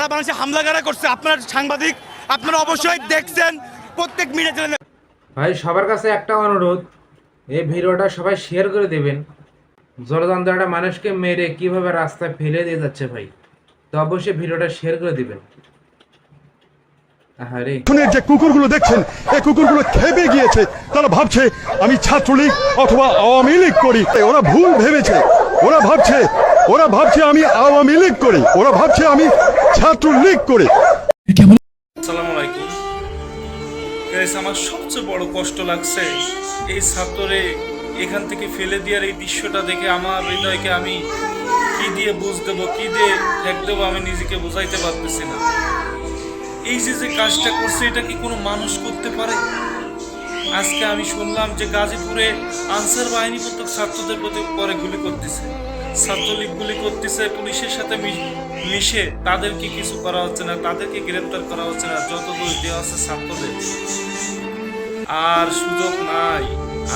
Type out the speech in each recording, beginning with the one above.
সারা বাংলাদেশে হামলাগারা করছে। আপনার সাংবাদিক আপনারা অবশ্যই দেখছেন। প্রত্যেক মিনিট ভাই সবার কাছে একটা অনুরোধ এই ভিডিওটা সবাই শেয়ার করে দেবেন। জলযন্ত্রটা মানুষকে মেরে কীভাবে রাস্তায় ফেলে দিয়ে যাচ্ছে ভাই তো অবশ্যই ভিডিওটা শেয়ার করে দিবেন। খুনের যে কুকুরগুলো দেখছেন এই কুকুরগুলো খেপে গিয়েছে। তারা ভাবছে আমি ছাত্রলীগ অথবা আওয়ামী লীগ করি। ওরা ভুল ভেবেছে। ওরা ভাবছে ওরা ভাবছে আমি আওয়ামী লীগ করি, ওরা ভাবছে আমি ছাত্রলীগ করি। আসসালামু আলাইকুম। আমার সবচেয়ে বড় কষ্ট লাগছে এই ছাত্রে এখান থেকে ফেলে দেওয়ার এই দৃশ্যটা দেখে আমার হৃদয়কে আমি কি দিয়ে বুঝ দেবো, কি দিয়ে ঠেক দেবো আমি নিজেকে বোঝাইতে পারতেছি না। এই যে যে কাজটা করছে, এটা কি কোনো মানুষ করতে পারে? আজকে আমি শুনলাম যে গাজীপুরে আনসার বাহিনী প্রত্যেক ছাত্রদের প্রতি পরে গুলি করতেছে। ছাত্রলীগ গুলি করতেছে, পুলিশের সাথে মিশে তাদেরকে কিছু করা হচ্ছে না, তাদেরকে গ্রেপ্তার করা হচ্ছে না, যত দোষ দেওয়া আছে ছাত্রদের। আর সুযোগ নাই,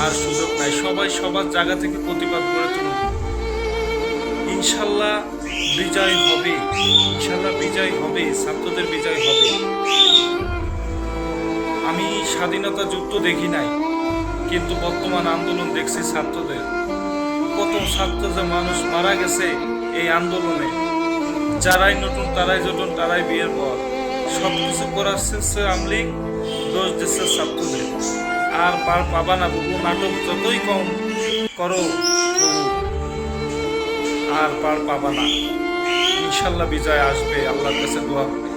আর সুযোগ নাই। সবাই সবার জায়গা থেকে প্রতিবাদ করে তুলুন ইনশাল্লাহ বিজয় হবে, ইনশাল্লাহ বিজয় হবে, ছাত্রদের বিজয় হবে। স্বাধীনতা যুদ্ধ দেখি নাই, কিন্তু বর্তমান আন্দোলন দেখছি ছাত্রদের। কত ছাত্র যে মানুষ মারা গেছে এই আন্দোলনে। যারাই নতুন, তারাই নতুন তারাই বিয়ের পর। সব কিছু করার শেষে আমলিগ দোষ দিচ্ছে ছাত্রদের। আর পার পাবা না বুবু নাটক যতই কম করো, আর পার পাবা না। ইনশাল্লাহ বিজয় আসবে, আল্লাহর কাছে দোয়া করি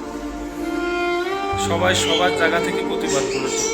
সবাই সবার জায়গা থেকে প্রতিবাদ করেছে।